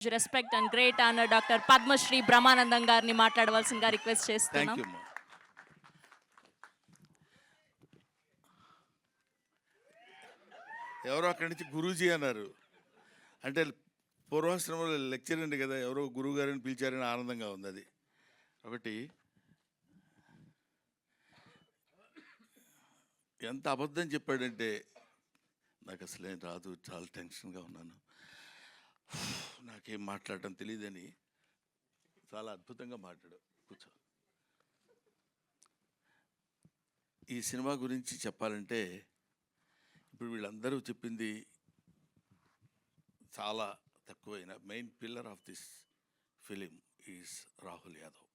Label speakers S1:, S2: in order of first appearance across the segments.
S1: Respect and great honour doctor Padmashri Brahmanandam గారిని మాట్లాడవలసిందిగా request
S2: thank
S1: చేస్తున్నాం
S2: యూ ఎవరో అక్కడి నుంచి గురూజీ అన్నారు. అంటే పూర్వాశ్రమంలో లెక్చర్ అండి కదా ఎవరో గురువు గారిని పిలిచారని ఆనందంగా ఉంది అది. ఒకటి ఎంత అబద్ధం చెప్పాడంటే నాకు అసలు రాదు చాలా టెన్షన్గా ఉన్నాను. నాకేం మాట్లాడటం తెలియదని చాలా అద్భుతంగా మాట్లాడు. కూర్చో. ఈ సినిమా గురించి చెప్పాలంటే ఇప్పుడు వీళ్ళందరూ చెప్పింది చాలా తక్కువైన main pillar of this film is Rahul Yadav.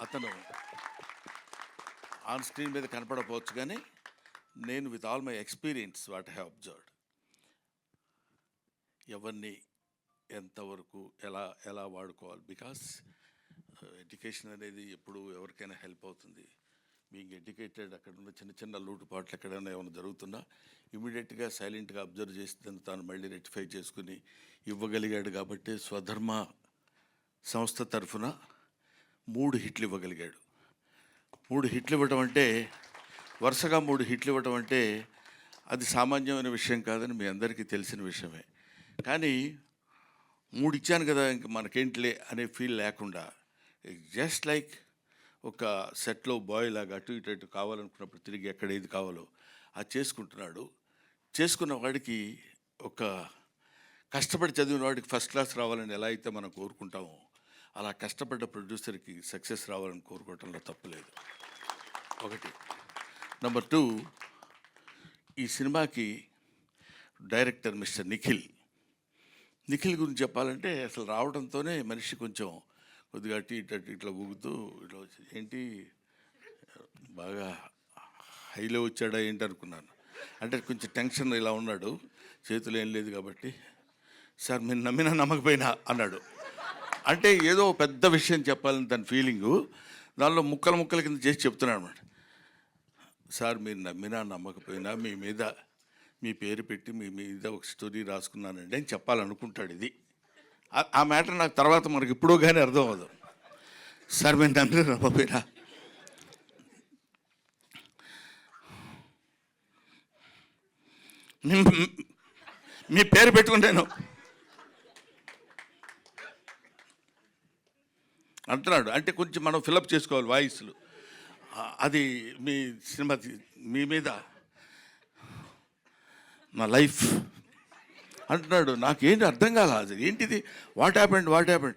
S2: అతను ఆన్ స్క్రీన్ మీద కనపడకపోవచ్చు కానీ నేను with all my experience what have observed. ఎవరిని ఎంతవరకు ఎలా ఎలా వాడుకోవాలి? బికాస్ ఎడ్యుకేషన్ uh, అనేది ఎప్పుడు ఎవరికైనా హెల్ప్ అవుతుంది. బీయింగ్ ఎడ్యుకేటెడ్ అక్కడ ఉన్న చిన్న చిన్న లోటుపాట్లు ఎక్కడైనా ఏమైనా జరుగుతున్నా ఇమీడియట్గా సైలెంట్గా అబ్జర్వ్ చేసి తాను మళ్ళీ రెక్టిఫై చేసుకుని ఇవ్వగలిగాడు కాబట్టి స్వధర్మ సంస్థ తరఫున మూడు హిట్లు ఇవ్వగలిగాడు. మూడు హిట్లు ఇవ్వటం అంటే వరుసగా మూడు హిట్లు ఇవ్వటం అంటే అది సామాన్యమైన విషయం కాదని మీ అందరికీ తెలిసిన విషయమే. కానీ మూడు ఇచ్చాను కదా ఇంక మనకేంటిలే అనే ఫీల్ లేకుండా జస్ట్ లైక్ ఒక సెట్లో బాయ్ లాగా అటు ఇటు అటు కావాలనుకున్నప్పుడు తిరిగి ఎక్కడ ఏది కావాలో అది చేసుకుంటున్నాడు. చేసుకున్న వాడికి ఒక కష్టపడి చదివిన వాడికి ఫస్ట్ క్లాస్ రావాలని ఎలా అయితే మనం కోరుకుంటామో అలా కష్టపడ్డ ప్రొడ్యూసర్కి సక్సెస్ రావాలని కోరుకోవటంలో తప్పులేదు. ఒకటి. నెంబర్ టూ ఈ సినిమాకి డైరెక్టర్ మిస్టర్ నిఖిల్ నిఖిల్ గురించి చెప్పాలంటే అసలు రావడంతోనే మనిషి కొంచెం కొద్దిగా అటు ఇటు అటు ఇట్లా ఊగుతూ ఇట్లా వచ్చింది ఏంటి? బాగా హైలో వచ్చాడా ఏంటి అనుకున్నాను. అంటే కొంచెం టెన్షన్ ఇలా ఉన్నాడు చేతులు ఏం లేదు కాబట్టి సార్ మీరు నమ్మినా నమ్మకపోయినా అన్నాడు. అంటే ఏదో పెద్ద విషయం చెప్పాలని తన ఫీలింగు దానిలో ముక్కలు ముక్కల కింద చేసి చెప్తున్నాడు అనమాట సార్ మీరు నమ్మినా నమ్మకపోయినా మీ మీద మీ పేరు పెట్టి మీ మీద ఒక స్టోరీ రాసుకున్నానండి అని చెప్పాలనుకుంటాడు ఇది. ఆ- మ్యాటర్ నాకు తర్వాత మనకి ఇప్పుడు కానీ అర్థం అవ్వదు సార్ మేము తండ్రి నమ్మకపోయినా? మీ- మీ పేరు పెట్టుకుంటాను. అంటున్నాడు. అంటే కొంచెం మనం ఫిలప్ చేసుకోవాలి వాయిస్లు. అది మీ సినిమా మీ మీద నా లైఫ్. అంటున్నాడు నాకేంటి అర్థం కాల? అది ఏంటిది? వాట్ హ్యాపెండ్ వాట్ హ్యాపెండ్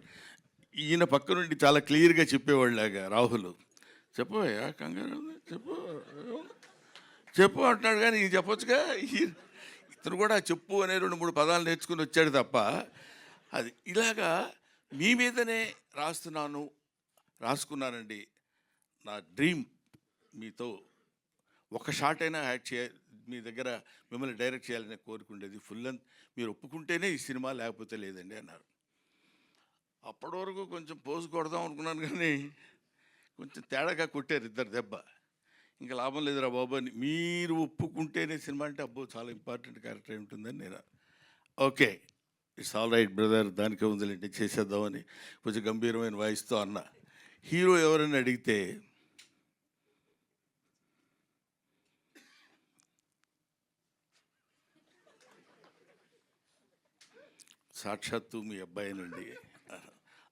S2: ఈయన పక్క నుండి చాలా క్లియర్గా చెప్పేవాళ్ళగా రాహుల్. చెప్పవయ్యా కంగారు చెప్పు చెప్పు అంటున్నాడు కానీ ఇది చెప్పొచ్చుగా? ఇతను కూడా చెప్పు అనే రెండు మూడు పదాలు నేర్చుకుని వచ్చాడు తప్ప అది ఇలాగా మీ మీదనే రాస్తున్నాను రాసుకున్నానండి. నా డ్రీమ్ మీతో ఒక షాట్ అయినా యాడ్ చేయ మీ దగ్గర మిమ్మల్ని డైరెక్ట్ చేయాలని కోరుకుండేది ఫుల్ లెంత్ మీరు ఒప్పుకుంటేనే ఈ సినిమా లేకపోతే లేదండి అన్నారు. అప్పటి వరకు కొంచెం పోజు కొడదాం అనుకున్నాను కానీ కొంచెం తేడాగా కొట్టారు ఇద్దరు దెబ్బ. ఇంకా లాభం లేదురా బాబు అని మీరు ఒప్పుకుంటేనే సినిమా అంటే అబ్బో చాలా ఇంపార్టెంట్ క్యారెక్టర్ ఉంటుందని నేను okay it's all right brother దానికే ఉందిలేంటి చేసేద్దామని కొంచెం గంభీరమైన వాయిస్తో అన్న. హీరో ఎవరైనా అడిగితే సాక్షాత్తు మీ అబ్బాయి నుండి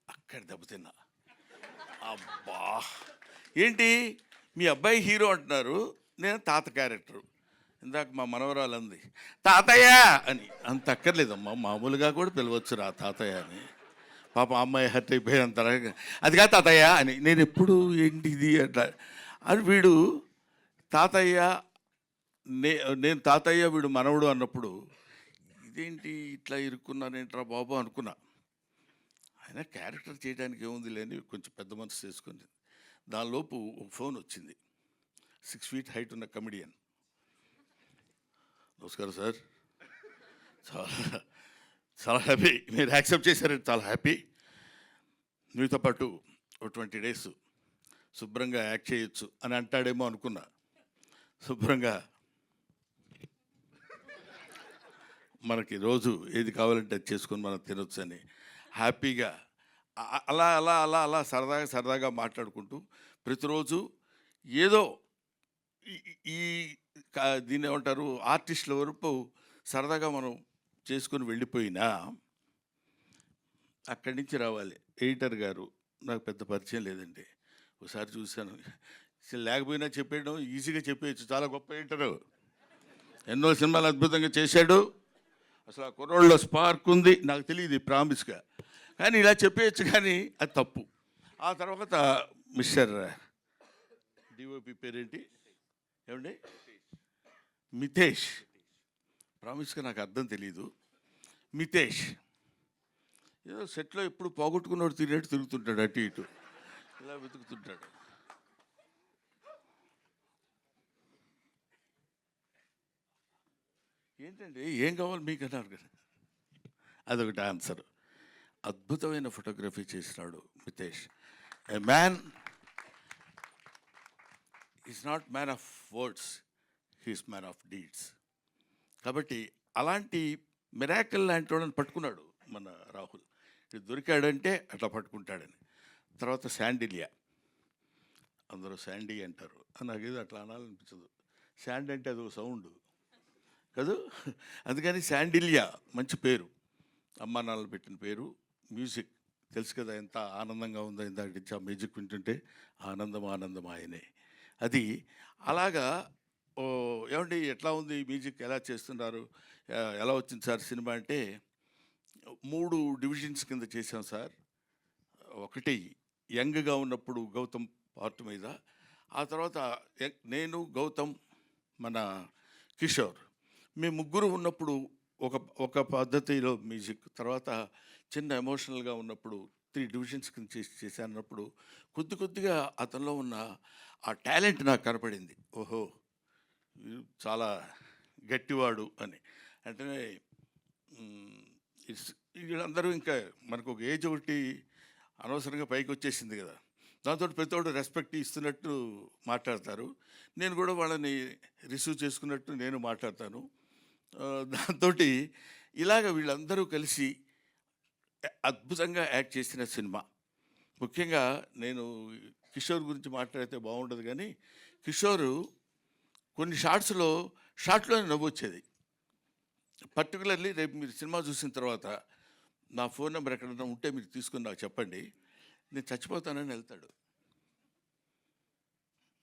S2: అక్కడ దెబ్బతిన్నా. అబ్బా! ఏంటి? మీ అబ్బాయి హీరో అంటున్నారు నేను తాత క్యారెక్టర్. ఇందాక మా మనవరాలు అంది తాతయ్య! అని. అంత అక్కర్లేదమ్మా మామూలుగా కూడా పిలవచ్చు రా తాతయ్య అని. పాప అమ్మాయి హర్ట్ అయిపోయినంత అది కాదు తాతయ్య! అని. నేను ఎప్పుడు ఏంటి ఇది? అట్లా. అని వీడు తాతయ్య నే నేను తాతయ్య వీడు మనవడు అన్నప్పుడు ఇదేంటి ఇట్లా ఇరుక్కున్నానేంట్రా బాబు అనుకున్నా. ఆయన క్యారెక్టర్ చేయడానికి ఏముంది లేని కొంచెం పెద్ద మనసు చేసుకుంది. దానిలోపు ఒక ఫోన్ వచ్చింది. సిక్స్ ఫీట్ హైట్ ఉన్న కమెడియన్. నమస్కారం సార్. చాలా చాలా హ్యాపీ. మీరు యాక్సెప్ట్ చేశారంటే చాలా హ్యాపీ. మీతో పాటు ఒక ట్వంటీ డేస్ శుభ్రంగా యాక్ట్ చేయొచ్చు అని అంటాడేమో అనుకున్నా. శుభ్రంగా మనకి రోజు ఏది కావాలంటే అది చేసుకొని మనం తినొచ్చు అని హ్యాపీగా అలా అలా అలా అలా సరదాగా సరదాగా మాట్లాడుకుంటూ ప్రతిరోజు ఏదో ఈ- దీన్ని ఏమంటారు? ఆర్టిస్టుల వరకు సరదాగా మనం చేసుకొని వెళ్ళిపోయినా అక్కడి నుంచి రావాలి. ఎడిటర్ గారు నాకు పెద్ద పరిచయం లేదండి. ఒకసారి చూశాను. లేకపోయినా చెప్పేయడం ఈజీగా చెప్పేయచ్చు. చాలా గొప్ప ఎడిటరు. ఎన్నో సినిమాలు అద్భుతంగా చేశాడు. అసలు ఆ కుర్రోళ్ళలో స్పార్క్ ఉంది నాకు తెలియదు ప్రామిస్గా. కానీ ఇలా చెప్పేయచ్చు కానీ అది తప్పు. ఆ తర్వాత మిస్టర్ డిఓపి పేరేంటి? ఏమండి? మితేష్. ప్రామిస్గా నాకు అర్థం తెలియదు మితేష్. ఏదో సెట్లో ఎప్పుడు పోగొట్టుకున్నాడు తిరిగినట్టు తిరుగుతుంటాడు అటు ఇటు. ఇలా వెతుకుతుంటాడు. ఏంటండి? ఏం కావాలి మీకు అన్నారు కదా. అదొకటి ఆన్సర్. అద్భుతమైన ఫోటోగ్రఫీ చేసినాడు Mitesh. A man is not man of words he's man of deeds కాబట్టి అలాంటి మిరాకల్ లాంటి వాళ్ళని పట్టుకున్నాడు మన రాహుల్. ఇది దొరికాడంటే అట్లా పట్టుకుంటాడని. తర్వాత శాండిలియా. అందరూ శాండీ అంటారు. నాకేదో అట్లా అనాలనిపించదు. శాండ్ అంటే అది ఒక సౌండ్. కదా? అందుకని శాండిలియా మంచి పేరు. అమ్మా నాన్నలు పెట్టిన పేరు. మ్యూజిక్. తెలుసు కదా ఎంత ఆనందంగా ఉందో ఇందాక నుంచి ఆ మ్యూజిక్ వింటుంటే ఆనందం ఆనందం ఆయనే. అది అలాగా ఓ ఏమండి ఎట్లా ఉంది మ్యూజిక్? ఎలా చేస్తున్నారు? ఎలా వచ్చింది సార్ సినిమా అంటే మూడు డివిజన్స్ కింద చేసాం సార్. ఒకటి యంగ్గా ఉన్నప్పుడు గౌతమ్ పార్ట్ మీద ఆ తర్వాత నేను గౌతమ్ మన కిషోర్ మేము ముగ్గురు ఉన్నప్పుడు ఒక ఒక పద్ధతిలో మ్యూజిక్ తర్వాత చిన్న ఎమోషనల్గా ఉన్నప్పుడు త్రీ డివిజన్స్ కింద చేసి చేశానప్పుడు కొద్ది కొద్దిగా అతనిలో ఉన్న ఆ టాలెంట్ నాకు కనపడింది. ఓహో చాలా గట్టివాడు అని. అంటే ఇట్స్ వీళ్ళందరూ ఇంకా మనకు ఒక ఏజ్ ఒకటి అనవసరంగా పైకి వచ్చేసింది కదా. దాంతో ప్రతి రెస్పెక్ట్ ఇస్తున్నట్టు మాట్లాడతారు. నేను కూడా వాళ్ళని రిసీవ్ చేసుకున్నట్టు నేను మాట్లాడతాను. దాంతో ఇలాగ వీళ్ళందరూ కలిసి అద్భుతంగా యాక్ట్ చేసిన సినిమా. ముఖ్యంగా నేను కిషోర్ గురించి మాట్లాడితే బాగుండదు కానీ కిషోరు కొన్ని షార్ట్స్లో షార్ట్లోనే నవ్వు వచ్చేది. పర్టికులర్లీ రేపు మీరు సినిమా చూసిన తర్వాత నా ఫోన్ నెంబర్ ఎక్కడన్నా ఉంటే మీరు తీసుకుని నాకు చెప్పండి. నేను చచ్చిపోతానని వెళ్తాడు.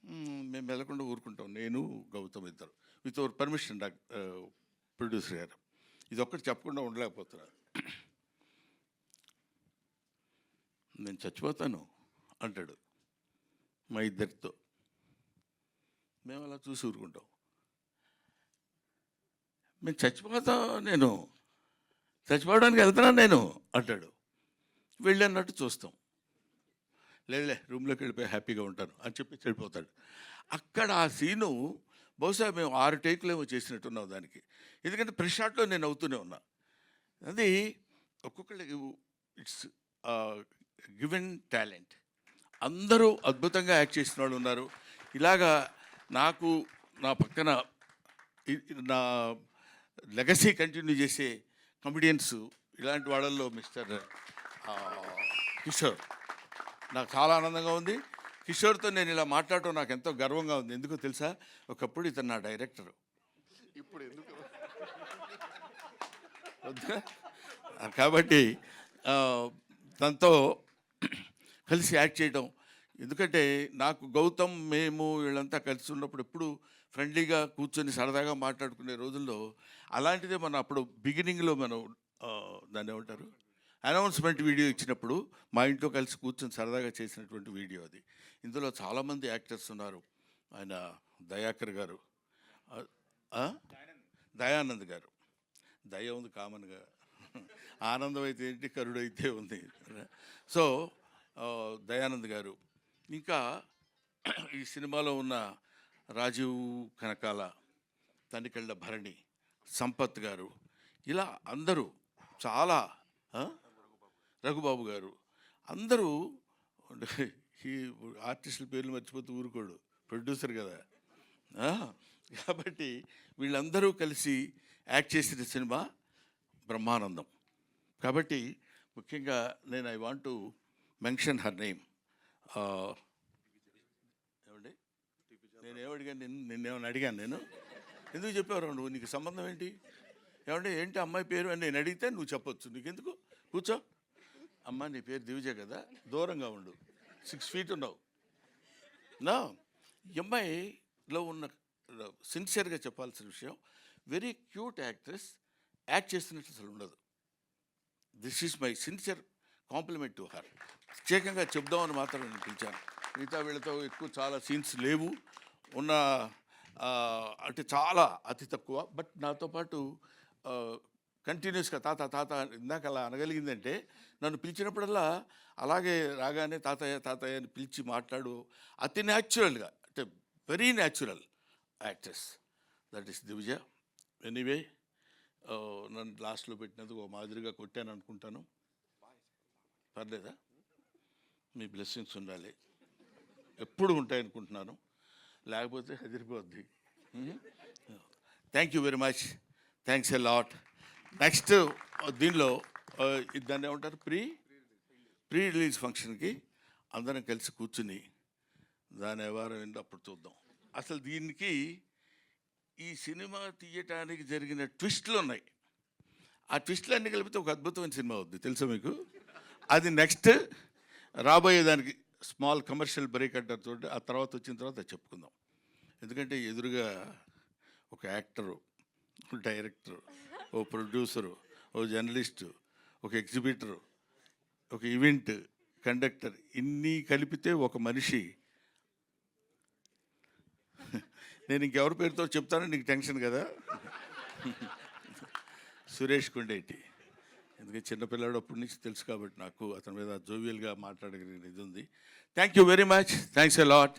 S2: మేము వెళ్ళకుండా ఊరుకుంటాం. నేను గౌతమ్ ఇద్దరు. With our permission doctor producer గారు. ఇది ఒక్కటి చెప్పకుండా ఉండలేకపోతున్నారు. నేను చచ్చిపోతాను అంటాడు మా ఇద్దరితో. మేము అలా చూసి ఊరుకుంటాం. మేము చచ్చిపోతాం నేను. చచ్చిపోవడానికి వెళ్తున్నాను నేను అంటాడు. వెళ్ళన్నట్టు చూస్తాం. లేదులే రూమ్లోకి వెళ్ళిపోయి హ్యాపీగా ఉంటాను అని చెప్పి చెడిపోతాడు. అక్కడ ఆ సీను బహుశా మేము ఆరు టేకులు ఏమో చేసినట్టున్నాం దానికి. ఎందుకంటే ప్రతి షాట్లో నేను అవుతూనే ఉన్నా. అది ఒక్కొక్కళ్ళు ఇట్స్ గివెన్ టాలెంట్. అందరూ అద్భుతంగా యాక్ట్ చేసిన వాళ్ళు ఉన్నారు. ఇలాగా నాకు నా పక్కన నా లెగసీ కంటిన్యూ చేసే కమెడియన్స్ ఇలాంటి వాళ్ళల్లో మిస్టర్ కిషోర్. నాకు చాలా ఆనందంగా ఉంది. కిషోర్తో నేను ఇలా మాట్లాడటం నాకు ఎంతో గర్వంగా ఉంది. ఎందుకో తెలుసా? ఒకప్పుడు ఇతను నా డైరెక్టర్. ఇప్పుడు ఎందుకు? కాబట్టి తనతో కలిసి యాక్ట్ చేయడం ఎందుకంటే నాకు గౌతమ్ మేము వీళ్ళంతా కలిసి ఉన్నప్పుడు ఎప్పుడు ఫ్రెండ్లీగా కూర్చొని సరదాగా మాట్లాడుకునే రోజుల్లో అలాంటిదే మనం అప్పుడు బిగినింగ్లో మనం దాన్ని ఏమంటారు? అనౌన్స్మెంట్ వీడియో ఇచ్చినప్పుడు మా ఇంట్లో కలిసి కూర్చొని సరదాగా చేసినటువంటి వీడియో అది. ఇందులో చాలామంది యాక్టర్స్ ఉన్నారు. ఆయన దయాకర్ గారు. దయానంద్ గారు. దయ ఉంది కామన్గా ఆనందం అయితే ఏంటి కరుడు అయితే ఉంది. సో దయానంద్ గారు. ఇంకా ఈ సినిమాలో ఉన్న రాజీవ్ కనకాల తనికెళ్ళ భరణి సంపత్ గారు ఇలా అందరూ చాలా రఘుబాబు గారు. అందరూ ఈ ఆర్టిస్టుల పేర్లు మర్చిపోతూ ఊరుకోడు. ప్రొడ్యూసర్ కదా. కాబట్టి వీళ్ళందరూ కలిసి యాక్ట్ చేసిన సినిమా బ్రహ్మానందం. కాబట్టి ముఖ్యంగా నేను I want to mention her name. ఏమండి? నేను ఏమడిగాను నిన్ను నిన్నేమని అడిగాను నేను? ఎందుకు చెప్పేవారు నువ్వు? నీకు సంబంధం ఏంటి? ఏమంటే ఏంటి అమ్మాయి పేరు అని నేను అడిగితే నువ్వు చెప్పొచ్చు. నీకెందుకు? కూర్చో. అమ్మ నీ పేరు దివిజ కదా. దూరంగా ఉండు. సిక్స్ ఫీట్ ఉన్నావు నా ఎంఐలో ఉన్న సిన్సియర్గా చెప్పాల్సిన విషయం వెరీ క్యూట్ యాక్ట్రెస్ యాక్ట్ చేస్తున్నట్లు అసలు ఉండదు. This is my sincere compliment to her. ప్రత్యేకంగా చెప్దామని మాత్రం నేను పిలిచాను. మిగతా వీళ్ళతో ఎక్కువ చాలా సీన్స్ లేవు. ఉన్న అంటే చాలా అతి తక్కువ. బట్ నాతో పాటు కంటిన్యూస్గా తాత తాత ఇందాక అలా అనగలిగిందంటే నన్ను పిలిచినప్పుడల్లా అలాగే రాగానే తాతయ్య తాతయ్య అని పిలిచి మాట్లాడు. అతి న్యాచురల్గా అంటే very natural actress. That is Divija anyway నన్ను లాస్ట్లో పెట్టినందుకు ఓ మాదిరిగా కొట్టాను అనుకుంటాను. పర్లేదా? మీ బ్లెస్సింగ్స్ ఉండాలి. ఎప్పుడు ఉంటాయి అనుకుంటున్నాను. లేకపోతే హెదిరిపోద్ది thank you very much. Thanks a lot. Next దీనిలో దాన్ని ఏమంటారు? ప్రీ ప్రీ రిలీజ్ ఫంక్షన్కి అందరం కలిసి కూర్చుని దాని వ్యవహారం ఏంటో అప్పుడు చూద్దాం. అసలు దీనికి ఈ సినిమా తీయటానికి జరిగిన ట్విస్ట్లు ఉన్నాయి. ఆ ట్విస్ట్లు అన్ని కలిపితే ఒక అద్భుతమైన సినిమా అవుద్ది. తెలుసా మీకు? అది నెక్స్ట్ రాబోయే దానికి స్మాల్ కమర్షియల్ బ్రేక్ అంటారు చూడండి. ఆ తర్వాత వచ్చిన తర్వాత చెప్పుకుందాం. ఎందుకంటే ఎదురుగా ఒక యాక్టరు డైరెక్టర్ ఓ ప్రొడ్యూసరు ఓ జర్నలిస్టు ఒక ఎగ్జిబిటరు ఒక ఈవెంట్ కండక్టర్ ఇన్ని కలిపితే ఒక మనిషి. నేను ఇంకెవరి పేరుతో చెప్తానో నీకు టెన్షన్ కదా? సురేష్ కొండేటి. ఎందుకంటే చిన్నపిల్లాడు అప్పటి నుంచి తెలుసు కాబట్టి నాకు అతని మీద జోవియల్గా మాట్లాడగలిగిన ఇది ఉంది. Thank you very much thanks a lot